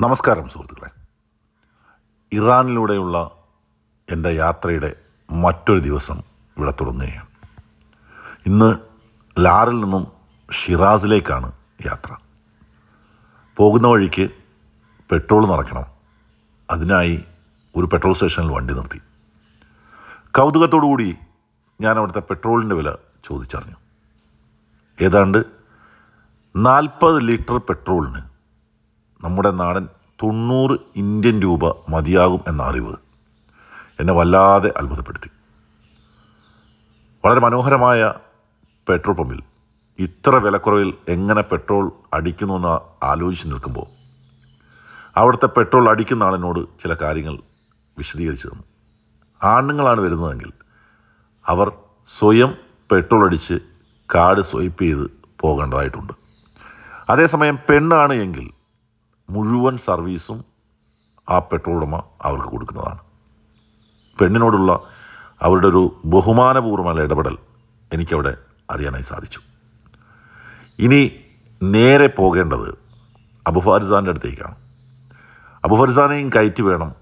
നമസ്കാരം സുഹൃത്തുക്കളെ. ഇറാനിലൂടെയുള്ള എന്റെ യാത്രയുടെ മറ്റൊരു ദിവസം ഇവിടെ തുടങ്ങുകയാണ്. ഇന്ന് ലാറിൽ നിന്നും ഷിറാസിലേക്കാണ് യാത്ര. പോകുന്ന വഴിക്ക് പെട്രോൾ നിറയ്ക്കണം അതിനായി ഒരു പെട്രോൾ സ്റ്റേഷനിൽ വണ്ടി നിർത്തി. കൗതുകത്തോടു കൂടി ഞാൻ അവിടുത്തെ പെട്രോളിന്റെ വില ചോദിച്ചറിഞ്ഞു. ഏതാണ്ട് നാൽപ്പത് ലിറ്റർ പെട്രോളിന് നമ്മുടെ നാടൻ തൊണ്ണൂറ് ഇന്ത്യൻ രൂപ മതിയാകും എന്ന അറിവ് എന്നെ വല്ലാതെ അത്ഭുതപ്പെടുത്തി. വളരെ മനോഹരമായ പെട്രോൾ പമ്പിൽ ഇത്ര വിലക്കുറവിൽ എങ്ങനെ പെട്രോൾ അടിക്കുന്നു എന്ന് ആലോചിച്ച് നിൽക്കുമ്പോൾ അവിടുത്തെ പെട്രോൾ അടിക്കുന്ന ആളിനോട് ചില കാര്യങ്ങൾ വിശദീകരിച്ചു തന്നു. ആണുങ്ങളാണ് വരുന്നതെങ്കിൽ അവർ സ്വയം പെട്രോൾ അടിച്ച് കാർഡ് സ്വൈപ്പ് ചെയ്ത് പോകേണ്ടതായിട്ടുണ്ട്. അതേസമയം പെണ്ണാണ് എങ്കിൽ മുഴുവൻ സർവീസും ആ പെട്രോൾ ഉടമ അവർക്ക് കൊടുക്കുന്നതാണ്. പെണ്ണിനോടുള്ള അവരുടെ ഒരു ബഹുമാനപൂർവമായ ഇടപെടൽ എനിക്കവിടെ അറിയാനായി സാധിച്ചു. ഇനി നേരെ പോകേണ്ടത് അബുഫാരിസാന്റെ അടുത്തേക്കാണ്. അബുഫാരിസാനെയും കയറ്റി വേണം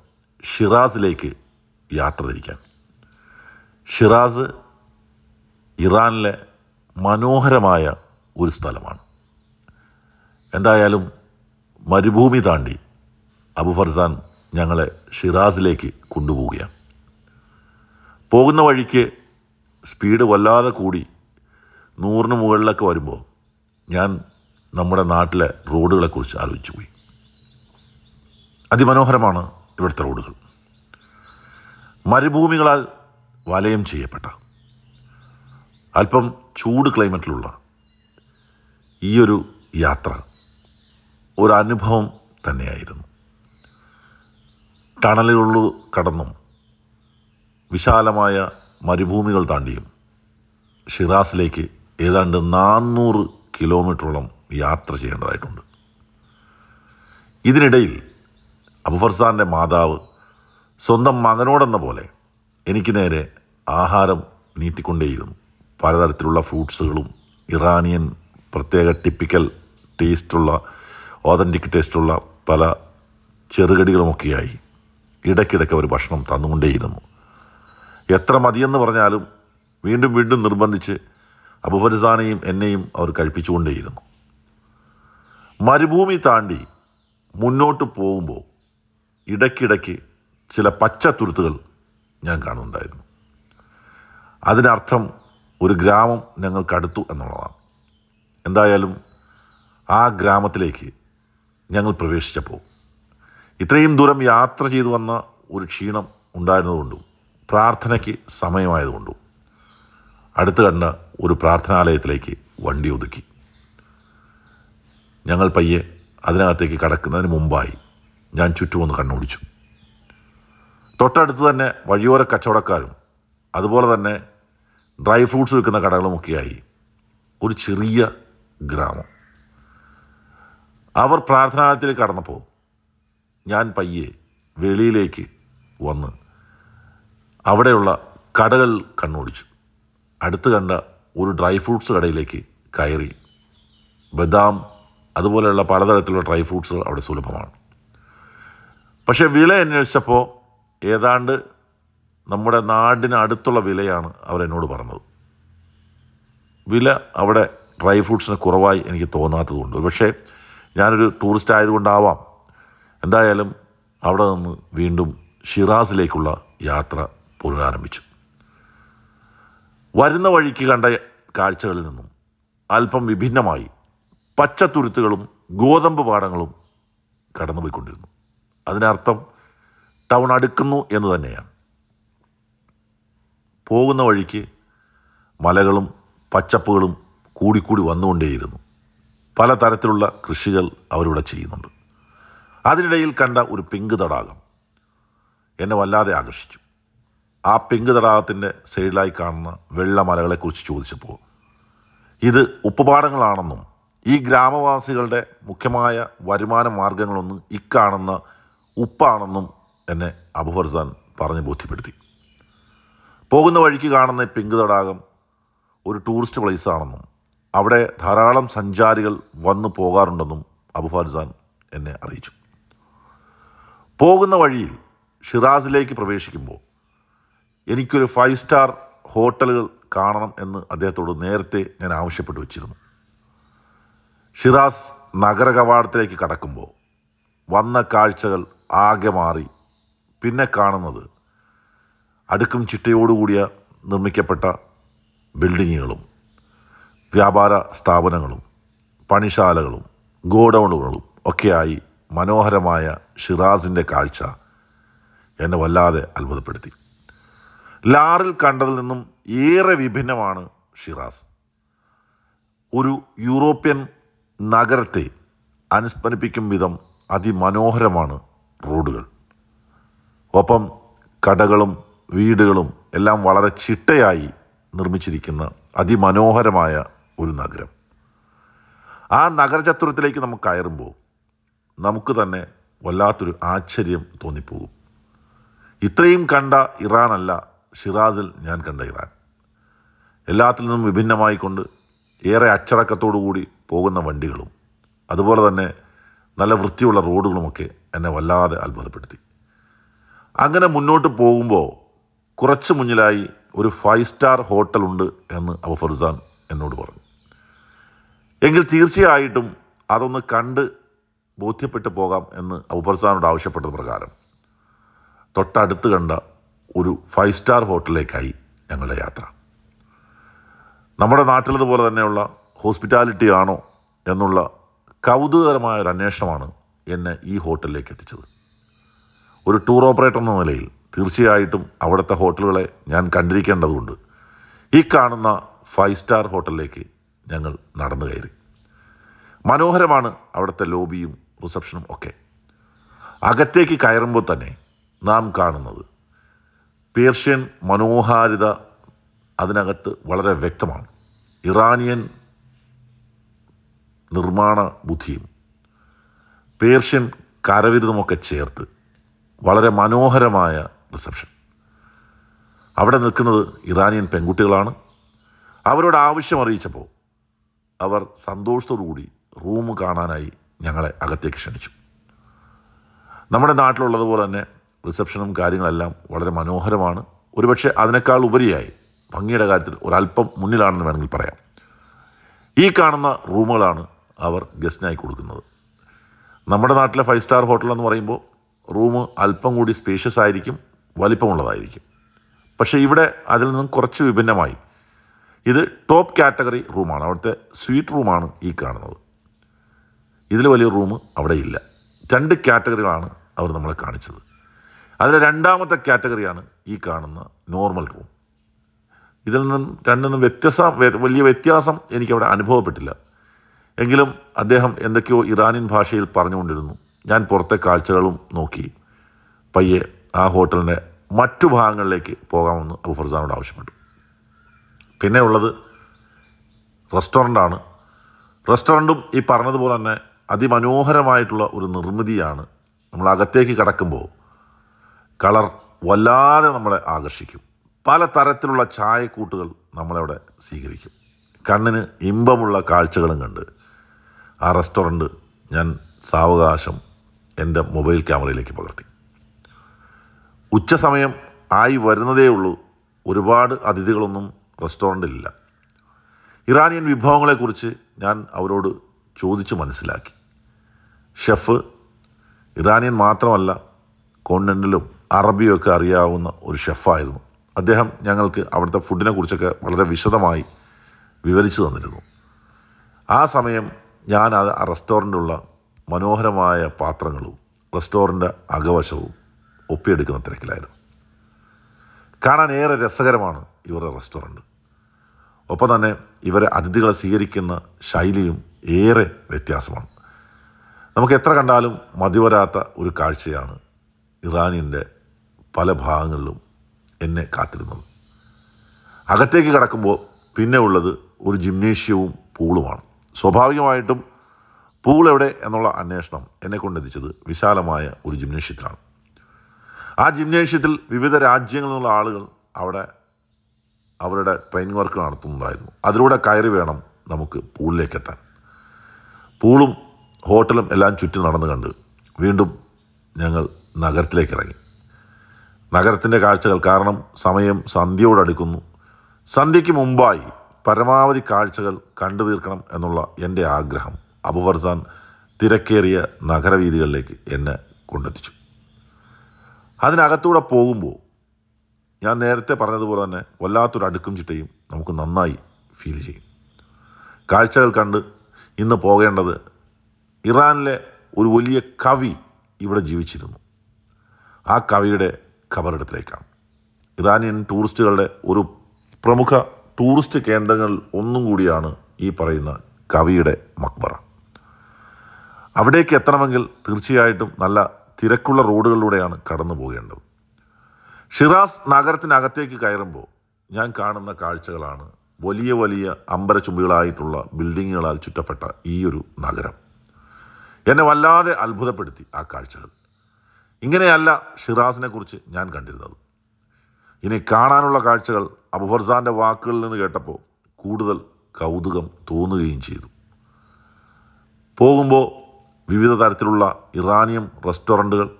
ഷിറാസിലേക്ക് യാത്ര തിരിക്കാൻ. ഷിറാസ് ഇറാനിലെ മനോഹരമായ ഒരു സ്ഥലമാണ്. എന്തായാലും മരുഭൂമി താണ്ടി അബു ഫർസാൻ ഞങ്ങളെ ഷിറാസിലേക്ക് കൊണ്ടുപോവുകയാണ്. പോകുന്ന വഴിക്ക് സ്പീഡ് വല്ലാതെ കൂടി നൂറിന് മുകളിലൊക്കെ വരുമ്പോൾ ഞാൻ നമ്മുടെ നാട്ടിലെ റോഡുകളെക്കുറിച്ച് ആലോചിച്ചു പോയി. അതിമനോഹരമാണ് ഇവിടുത്തെ റോഡുകൾ. മരുഭൂമികളാൽ വലയം ചെയ്യപ്പെട്ട അല്പം ചൂട് ക്ലൈമറ്റിലുള്ള ഈ ഒരു യാത്ര ഒരു അനുഭവം തന്നെയായിരുന്നു. ടണലുകളിൽ കടന്നും വിശാലമായ മരുഭൂമികൾ താണ്ടിയും ഷിറാസിലേക്ക് ഏതാണ്ട് നാനൂറ് കിലോമീറ്ററോളം യാത്ര ചെയ്യേണ്ടതായിട്ടുണ്ട്. ഇതിനിടയിൽ അബുഫർസാന്റെ മാതാവ് സ്വന്തം മകനോടെന്ന പോലെ എനിക്ക് നേരെ ആഹാരം നീട്ടിക്കൊണ്ടേയിരുന്നു. പലതരത്തിലുള്ള ഫ്രൂട്ട്സുകളും ഇറാനിയൻ പ്രത്യേക ടിപ്പിക്കൽ ടേസ്റ്റുള്ള ഓതന്റിക് ടേസ്റ്റുള്ള പല ചെറുകടികളുമൊക്കെയായി. ഇടയ്ക്കിടയ്ക്ക് അവർ ഭക്ഷണം തന്നുകൊണ്ടേയിരുന്നു. എത്ര മതിയെന്ന് പറഞ്ഞാലും വീണ്ടും വീണ്ടും നിർബന്ധിച്ച് അബുഫർസാനെയും എന്നെയും അവർ കഴിപ്പിച്ചുകൊണ്ടേയിരുന്നു. മരുഭൂമി താണ്ടി മുന്നോട്ട് പോകുമ്പോൾ ഇടയ്ക്കിടയ്ക്ക് ചില പച്ചത്തുരുത്തുകൾ ഞാൻ കാണുന്നുണ്ടായിരുന്നു. അതിനർത്ഥം ഒരു ഗ്രാമം ഞങ്ങൾക്കടുത്തു എന്നുള്ളതാണ്. എന്തായാലും ആ ഗ്രാമത്തിലേക്ക് ഞങ്ങൾ പ്രവേശിച്ചപ്പോൾ. ഇത്രയും ദൂരം യാത്ര ചെയ്തു വന്ന ഒരു ക്ഷീണം ഉണ്ടായിരുന്നതുകൊണ്ടും പ്രാർത്ഥനയ്ക്ക് സമയമായതുകൊണ്ടും അടുത്ത് കണ്ട ഒരു പ്രാർത്ഥനാലയത്തിലേക്ക് വണ്ടി ഒതുക്കി. ഞങ്ങൾ പയ്യെ അതിനകത്തേക്ക് കടക്കുന്നതിന് മുമ്പായി ഞാൻ ചുറ്റുമൊന്ന് കണ്ണോടിച്ചു. തൊട്ടടുത്ത് തന്നെ വഴിയോര കച്ചവടക്കാരും അതുപോലെ തന്നെ ഡ്രൈ ഫ്രൂട്ട്സ് വിൽക്കുന്ന കടകളുമൊക്കെയായി ഒരു ചെറിയ ഗ്രാമം. അവർ പ്രാർത്ഥനാലയത്തിൽ കടന്നപ്പോൾ ഞാൻ പയ്യെ വെളിയിലേക്ക് വന്ന് അവിടെയുള്ള കടകൾ കണ്ണോടിച്ചു. അടുത്ത് കണ്ട ഒരു ഡ്രൈ ഫ്രൂട്ട്സ് കടയിലേക്ക് കയറി. ബദാം അതുപോലെയുള്ള പലതരത്തിലുള്ള ഡ്രൈ ഫ്രൂട്ട്സ് അവിടെ സുലഭമാണ്. പക്ഷേ വില അന്വേഷിച്ചപ്പോൾ ഏതാണ്ട് നമ്മുടെ നാടിന് അടുത്തുള്ള വിലയാണ് അവരെന്നോട് പറഞ്ഞത്. വില അവിടെ ഡ്രൈ ഫ്രൂട്ട്സിന് കുറവായി എനിക്ക് തോന്നാത്തതുകൊണ്ട്. പക്ഷേ ഞാനൊരു ടൂറിസ്റ്റ് ആയതുകൊണ്ടാവാം. എന്തായാലും അവിടെ നിന്ന് വീണ്ടും ഷിറാസിലേക്കുള്ള യാത്ര പുനരാരംഭിച്ചു. വരുന്ന വഴിക്ക് കണ്ട കാഴ്ചകളിൽ നിന്നും അല്പം വിഭിന്നമായി പച്ചത്തുരുത്തുകളും ഗോതമ്പ് പാടങ്ങളും കടന്നുപോയിക്കൊണ്ടിരുന്നു. അതിനർത്ഥം ടൗൺ അടുക്കുന്നു എന്ന് തന്നെയാണ്. പോകുന്ന വഴിക്ക് മലകളും പച്ചപ്പുകളും കൂടിക്കൂടി വന്നുകൊണ്ടേയിരുന്നു. പലതരത്തിലുള്ള കൃഷികൾ അവരിവിടെ ചെയ്യുന്നുണ്ട്. അതിനിടയിൽ കണ്ട ഒരു പിങ്ക് തടാകം എന്നെ വല്ലാതെ ആകർഷിച്ചു. ആ പിങ്ക് തടാകത്തിന്റെ സൈഡിലായി കാണുന്ന വെള്ളമലകളെക്കുറിച്ച് ചോദിച്ചപ്പോൾ ഇത് ഉപ്പുപാടങ്ങളാണെന്നും ഈ ഗ്രാമവാസികളുടെ മുഖ്യമായ വരുമാന മാർഗങ്ങളൊന്നും ഇക്കാണുന്ന ഉപ്പാണെന്നും എന്നെ അബുഫർസാൻ പറഞ്ഞ് ബോധ്യപ്പെടുത്തി. പോകുന്ന വഴിക്ക് കാണുന്ന പിങ്ക് തടാകം ഒരു ടൂറിസ്റ്റ് പ്ലേസ് ആണെന്നും അവിടെ ധാരാളം സഞ്ചാരികൾ വന്നു പോകാറുണ്ടെന്നും അബു ഫാർസാൻ എന്നെ അറിയിച്ചു. പോകുന്ന വഴിയിൽ ഷിറാസിലേക്ക് പ്രവേശിക്കുമ്പോൾ എനിക്കൊരു ഫൈവ് സ്റ്റാർ ഹോട്ടലുകൾ കാണണം എന്ന് അദ്ദേഹത്തോട് നേരത്തെ ഞാൻ ആവശ്യപ്പെട്ടു വച്ചിരുന്നു. ഷിറാസ് നഗര കവാടത്തിലേക്ക് കടക്കുമ്പോൾ വന്ന കാഴ്ചകൾ ആകെ മാറി. പിന്നെ കാണുന്നത് അടുക്കും ചിട്ടയോടുകൂടിയ നിർമ്മിക്കപ്പെട്ട ബിൽഡിങ്ങുകളും. വ്യാപാര സ്ഥാപനങ്ങളും പണിശാലകളും ഗോഡൗണുകളും ഒക്കെയായി മനോഹരമായ ഷിറാസിന്റെ കാഴ്ച എന്നെ വല്ലാതെ അത്ഭുതപ്പെടുത്തി. ലാറിൽ കണ്ടതിൽ നിന്നും ഏറെ വിഭിന്നമാണ് ഷിറാസ്. ഒരു യൂറോപ്യൻ നഗരത്തെ അനുസ്മരിപ്പിക്കും വിധം അതിമനോഹരമാണ് റോഡുകൾ. ഒപ്പം കടകളും വീടുകളും എല്ലാം വളരെ ചിട്ടയായി നിർമ്മിച്ചിരിക്കുന്ന അതിമനോഹരമായ ഒരു നഗരം. ആ നഗരചത്തുരത്തിലേക്ക് നമുക്ക് കയറുമ്പോൾ നമുക്ക് തന്നെ വല്ലാത്തൊരു ആശ്ചര്യം തോന്നിപ്പോകും. ഇത്രയും കണ്ട ഇറാനല്ല ഷിറാസിൽ ഞാൻ കണ്ട ഇറാൻ. എല്ലാത്തിൽ നിന്നും വിഭിന്നമായിക്കൊണ്ട് ഏറെ കൂടി പോകുന്ന വണ്ടികളും അതുപോലെ തന്നെ നല്ല വൃത്തിയുള്ള റോഡുകളുമൊക്കെ എന്നെ വല്ലാതെ അത്ഭുതപ്പെടുത്തി. അങ്ങനെ മുന്നോട്ട് പോകുമ്പോൾ കുറച്ച് മുന്നിലായി ഒരു ഫൈവ് സ്റ്റാർ ഹോട്ടലുണ്ട് എന്ന് അബു ഫർസാൻ എന്നോട് പറഞ്ഞു. എങ്കിൽ തീർച്ചയായിട്ടും അതൊന്ന് കണ്ട് ബോധ്യപ്പെട്ടു പോകാം എന്ന് അബുബർസാനോട് ആവശ്യപ്പെട്ട ആവശ്യപ്പെട്ടത് പ്രകാരം തൊട്ടടുത്ത് കണ്ട ഒരു ഫൈവ് സ്റ്റാർ ഹോട്ടലിലേക്കായി ഞങ്ങളുടെ യാത്ര. നമ്മുടെ നാട്ടിലതുപോലെ തന്നെയുള്ള ഹോസ്പിറ്റാലിറ്റി ആണോ എന്നുള്ള കൗതുകകരമായ ഒരു അന്വേഷണമാണ് എന്നെ ഈ ഹോട്ടലിലേക്ക് എത്തിച്ചത്. ഒരു ടൂർ ഓപ്പറേറ്റർ എന്ന നിലയിൽ തീർച്ചയായിട്ടും അവിടുത്തെ ഹോട്ടലുകളെ ഞാൻ കണ്ടിരിക്കേണ്ടതുണ്ട്. ഈ കാണുന്ന ഫൈവ് സ്റ്റാർ ഹോട്ടലിലേക്ക് ഞങ്ങൾ നടന്നു കയറി. മനോഹരമാണ് അവിടുത്തെ ലോബിയും റിസപ്ഷനും ഒക്കെ. അകത്തേക്ക് കയറുമ്പോൾ തന്നെ നാം കാണുന്നത് പേർഷ്യൻ മനോഹാരിത അതിനകത്ത് വളരെ വ്യക്തമാണ്. ഇറാനിയൻ നിർമ്മാണ ബുദ്ധിയും പേർഷ്യൻ കരവിരുതുമൊക്കെ ചേർത്ത് വളരെ മനോഹരമായ റിസപ്ഷൻ. അവിടെ നിൽക്കുന്നത് ഇറാനിയൻ പെൺകുട്ടികളാണ്. അവരോട് ആവശ്യം അറിയിച്ചപ്പോൾ അവർ സന്തോഷത്തോടുകൂടി റൂം കാണാനായി ഞങ്ങളെ അകത്തേക്ക് ക്ഷണിച്ചു. നമ്മുടെ നാട്ടിലുള്ളതുപോലെ തന്നെ റിസപ്ഷനും കാര്യങ്ങളെല്ലാം വളരെ മനോഹരമാണ്. ഒരുപക്ഷെ അതിനേക്കാൾ ഉപരിയായി ഭംഗിയുടെ കാര്യത്തിൽ ഒരല്പം മുന്നിലാണെന്ന് വേണമെങ്കിൽ പറയാം. ഈ കാണുന്ന റൂമുകളാണ് അവർ ഗസ്റ്റിനായി കൊടുക്കുന്നത്. നമ്മുടെ നാട്ടിലെ ഫൈവ് സ്റ്റാർ ഹോട്ടൽ എന്ന് പറയുമ്പോൾ റൂം അല്പം കൂടി സ്പേഷ്യസ് ആയിരിക്കും വലിപ്പമുള്ളതായിരിക്കും. പക്ഷേ ഇവിടെ അതിൽ നിന്നും കുറച്ച് വിഭിന്നമായി. ഇത് ടോപ്പ് കാറ്റഗറി റൂമാണ്. അവിടുത്തെ സ്വീറ്റ് റൂമാണ് ഈ കാണുന്നത്. ഇതിൽ വലിയ റൂം അവിടെ ഇല്ല. രണ്ട് കാറ്റഗറികളാണ് അവർ നമ്മളെ കാണിച്ചത്. അതിലെ രണ്ടാമത്തെ കാറ്റഗറിയാണ് ഈ കാണുന്ന നോർമൽ റൂം. ഇതിൽ നിന്നും രണ്ടിൽ നിന്നും വ്യത്യസ്ത വ്യ- വലിയ വ്യത്യാസം എനിക്കവിടെ അനുഭവപ്പെട്ടില്ല. എങ്കിലും അദ്ദേഹം എന്തൊക്കെയോ ഇറാനിയൻ ഭാഷയിൽ പറഞ്ഞുകൊണ്ടിരുന്നു. ഞാൻ പുറത്തെ കാഴ്ചകളും നോക്കി. പയ്യെ ആ ഹോട്ടലിന്റെ മറ്റു ഭാഗങ്ങളിലേക്ക് പോകാമെന്ന് അബു ഫർസാനോട് ആവശ്യപ്പെട്ടു. പിന്നെ ഉള്ളത് റെസ്റ്റോറന്റാണ്. റെസ്റ്റോറന്റും ഈ പറഞ്ഞതുപോലെ തന്നെ അതിമനോഹരമായിട്ടുള്ള ഒരു നിർമ്മിതിയാണ്. നമ്മൾ അകത്തേക്ക് കടക്കുമ്പോൾ കളർ വല്ലാതെ നമ്മളെ ആകർഷിക്കും. പല തരത്തിലുള്ള ചായക്കൂട്ടുകൾ നമ്മളവിടെ സ്വീകരിക്കും. കണ്ണിന് ഇമ്പമുള്ള കാഴ്ചകളും കണ്ട് ആ റെസ്റ്റോറന്റ് ഞാൻ സാവകാശം എന്റെ മൊബൈൽ ക്യാമറയിലേക്ക് പകർത്തി. ഉച്ച സമയം ആയി വരുന്നതേ ഉള്ളൂ. ഒരുപാട് അതിഥികളൊന്നും റെസ്റ്റോറന്റിലില്ല. ഇറാനിയൻ വിഭവങ്ങളെക്കുറിച്ച് ഞാൻ അവരോട് ചോദിച്ച് മനസ്സിലാക്കി. ഷെഫ് ഇറാനിയൻ മാത്രമല്ല കോണ്ടിനെന്റിലും അറബിയൊക്കെ അറിയാവുന്ന ഒരു ഷെഫായിരുന്നു. അദ്ദേഹം ഞങ്ങൾക്ക് അവിടുത്തെ ഫുഡിനെ കുറിച്ചൊക്കെ വളരെ വിശദമായി വിവരിച്ചു തന്നിരുന്നു. ആ സമയം ഞാൻ ആ റെസ്റ്റോറന്റുള്ള മനോഹരമായ പാത്രങ്ങളും റെസ്റ്റോറന്റ് അകവശവും ഒപ്പിയെടുക്കുന്ന തിരക്കിലായിരുന്നു. കാണാൻ ഏറെ രസകരമാണ് ഇവരുടെ റെസ്റ്റോറന്റ്. ഒപ്പം തന്നെ ഇവരെ അതിഥികളെ സ്വീകരിക്കുന്ന ശൈലിയും ഏറെ വ്യത്യാസമാണ്. നമുക്ക് എത്ര കണ്ടാലും മതിവരാത്ത ഒരു കാഴ്ചയാണ് ഇറാനിയന്റെ പല ഭാഗങ്ങളിലും എന്നെ കാത്തിരുന്നത്. അകത്തേക്ക് കടക്കുമ്പോൾ പിന്നെ ഉള്ളത് ഒരു ജിംനേഷ്യവും പൂളുമാണ്. സ്വാഭാവികമായിട്ടും പൂൾ എവിടെ എന്നുള്ള അന്വേഷണം എന്നെ കൊണ്ടെത്തിച്ചത് വിശാലമായ ഒരു ജിംനേഷ്യത്തിലാണ്. ആ ജിംനേഷ്യത്തിൽ വിവിധ രാജ്യങ്ങളിൽ നിന്നുള്ള ആളുകൾ അവിടെ അവരുടെ ട്രെയിനിങ് വർക്ക് നടത്തുന്നുണ്ടായിരുന്നു. അതിലൂടെ കയറി വേണം നമുക്ക് പൂളിലേക്ക് എത്താൻ. പൂളും ഹോട്ടലും എല്ലാം ചുറ്റി നടന്നു കണ്ട് വീണ്ടും ഞങ്ങൾ നഗരത്തിലേക്ക് ഇറങ്ങി. നഗരത്തിന്റെ കാഴ്ചകൾ കാരണം സമയം സന്ധ്യയോടടുക്കുന്നു സന്ധ്യയ്ക്ക് മുമ്പായി പരമാവധി കാഴ്ചകൾ കണ്ടു തീർക്കണം എന്നുള്ള എന്റെ ആഗ്രഹം. അബുവർസാൻ തിരക്കേറിയ നഗരവീതികളിലേക്ക് എന്നെ കൊണ്ടെത്തിച്ചു. അതിനകത്തൂടെ പോകുമ്പോൾ ഞാൻ നേരത്തെ പറഞ്ഞതുപോലെ തന്നെ വല്ലാത്തൊരു അടുക്കും ചിട്ടയും നമുക്ക് നന്നായി ഫീൽ ചെയ്യും. കാഴ്ചകൾ കണ്ട് ഇന്ന് പോകേണ്ടത് ഇറാനിലെ ഒരു വലിയ കവി ഇവിടെ ജീവിച്ചിരുന്നു. ആ കവിയുടെ ഖബറിടത്തിലേക്കാണ്. ഇറാനിയൻ ടൂറിസ്റ്റുകളുടെ ഒരു പ്രമുഖ ടൂറിസ്റ്റ് കേന്ദ്രങ്ങളിൽ ഒന്നും കൂടിയാണ് ഈ പറയുന്ന കവിയുടെ മക്ബറ. അവിടേക്ക് എത്തണമെങ്കിൽ തീർച്ചയായിട്ടും നല്ല തിരക്കുള്ള റോഡുകളിലൂടെയാണ് കടന്നു പോകേണ്ടത്. ഷിറാസ് നഗരത്തിനകത്തേക്ക് കയറുമ്പോൾ ഞാൻ കാണുന്ന കാഴ്ചകളാണ് വലിയ വലിയ അമ്പരചുംബികളായിട്ടുള്ള ബിൽഡിങ്ങുകളാൽ ചുറ്റപ്പെട്ട ഈ ഒരു നഗരം. എന്നെ വല്ലാതെ അത്ഭുതപ്പെടുത്തി ആ കാഴ്ചകൾ. ഇങ്ങനെയല്ല ഷിറാസിനെ കുറിച്ച് ഞാൻ കണ്ടിരുന്നത്. ഇനി കാണാനുള്ള കാഴ്ചകൾ അബുഫർസാന്റെ വാക്കുകളിൽ നിന്ന് കേട്ടപ്പോൾ കൂടുതൽ കൗതുകം തോന്നുകയും ചെയ്തു. പോകുമ്പോൾ വിവിധ തരത്തിലുള്ള ഇറാനിയം റെസ്റ്റോറന്റുകൾ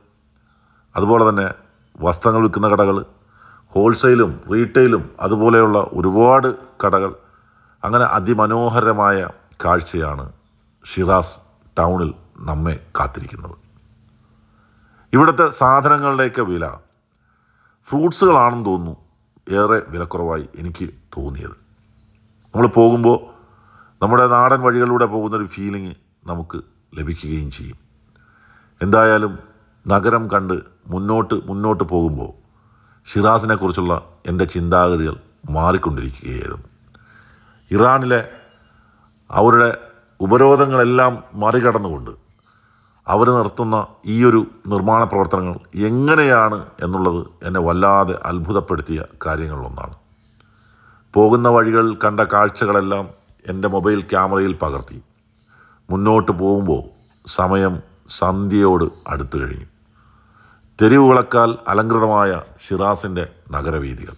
അതുപോലെ തന്നെ വസ്ത്രങ്ങൾ വിൽക്കുന്ന കടകൾ ഹോൾസെയിലും റീറ്റെയിലും അതുപോലെയുള്ള ഒരുപാട് കടകൾ. അങ്ങനെ അതിമനോഹരമായ കാഴ്ചയാണ് ഷിറാസ് ടൗണിൽ നമ്മെ കാത്തിരിക്കുന്നത്. ഇവിടുത്തെ സാധനങ്ങളുടെയൊക്കെ വില ഫ്രൂട്ട്സുകളാണെന്ന് തോന്നുന്നു ഏറെ വിലക്കുറവായി എനിക്ക് തോന്നിയത്. നമ്മൾ പോകുമ്പോൾ നമ്മുടെ നാടൻ വഴികളിലൂടെ പോകുന്നൊരു ഫീലിംഗ് നമുക്ക് ലഭിക്കുകയും ചെയ്യും. എന്തായാലും നഗരം കണ്ട് മുന്നോട്ട് മുന്നോട്ട് പോകുമ്പോൾ ഷിറാസിനെക്കുറിച്ചുള്ള എന്റെ ചിന്താഗതികൾ മാറിക്കൊണ്ടിരിക്കുകയായിരുന്നു. ഇറാനിലെ അവരുടെ ഉപരോധങ്ങളെല്ലാം മറികടന്നുകൊണ്ട് അവർ നടത്തുന്ന ഈ ഒരു നിർമ്മാണ പ്രവർത്തനങ്ങൾ എങ്ങനെയാണ് എന്നുള്ളത് എന്നെ വല്ലാതെ അത്ഭുതപ്പെടുത്തിയ കാര്യങ്ങളിലൊന്നാണ്. പോകുന്ന വഴികൾ കണ്ട കാഴ്ചകളെല്ലാം എന്റെ മൊബൈൽ ക്യാമറയിൽ പകർത്തി. മുന്നോട്ട് പോകുമ്പോൾ സമയം സന്ധ്യയോട് അടുത്തു കഴിഞ്ഞു. തെരുവുകളക്കാൽ അലങ്കൃതമായ ഷിറാസിന്റെ നഗരവീഥികൾ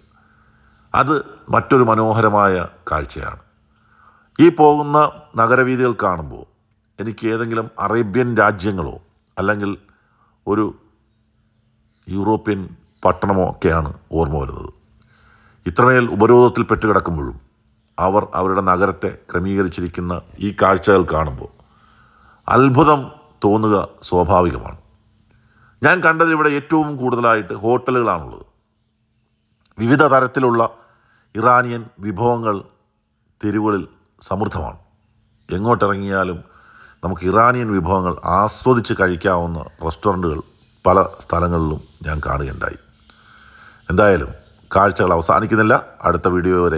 അത് മറ്റൊരു മനോഹരമായ കാഴ്ചയാണ്. ഈ പോകുന്ന നഗരവീഥികൾ കാണുമ്പോൾ എനിക്ക് ഏതെങ്കിലും അറേബ്യൻ രാജ്യങ്ങളോ അല്ലെങ്കിൽ ഒരു യൂറോപ്യൻ പട്ടണമോ ഒക്കെയാണ് ഓർമ്മ വരുന്നത്. ഇത്രമേൽ ഉപരോധത്തിൽ പെട്ടുകിടക്കുമ്പോഴും അവർ അവരുടെ നഗരത്തെ ക്രമീകരിച്ചിരിക്കുന്ന ഈ കാഴ്ചകൾ കാണുമ്പോൾ അത്ഭുതം തോന്നുക സ്വാഭാവികമാണ്. ഞാൻ കണ്ടത് ഇവിടെ ഏറ്റവും കൂടുതലായിട്ട് ഹോട്ടലുകളാണുള്ളത്. വിവിധ തരത്തിലുള്ള ഇറാനിയൻ വിഭവങ്ങൾ തെരുവുകളിൽ സമൃദ്ധമാണ്. എങ്ങോട്ടിറങ്ങിയാലും നമുക്ക് ഇറാനിയൻ വിഭവങ്ങൾ ആസ്വദിച്ച് കഴിക്കാവുന്ന റെസ്റ്റോറന്റുകൾ പല സ്ഥലങ്ങളിലും ഞാൻ കാണുകയുണ്ടായി. എന്തായാലും കാഴ്ചകൾ അവസാനിക്കുന്നില്ല. അടുത്ത വീഡിയോ വരെ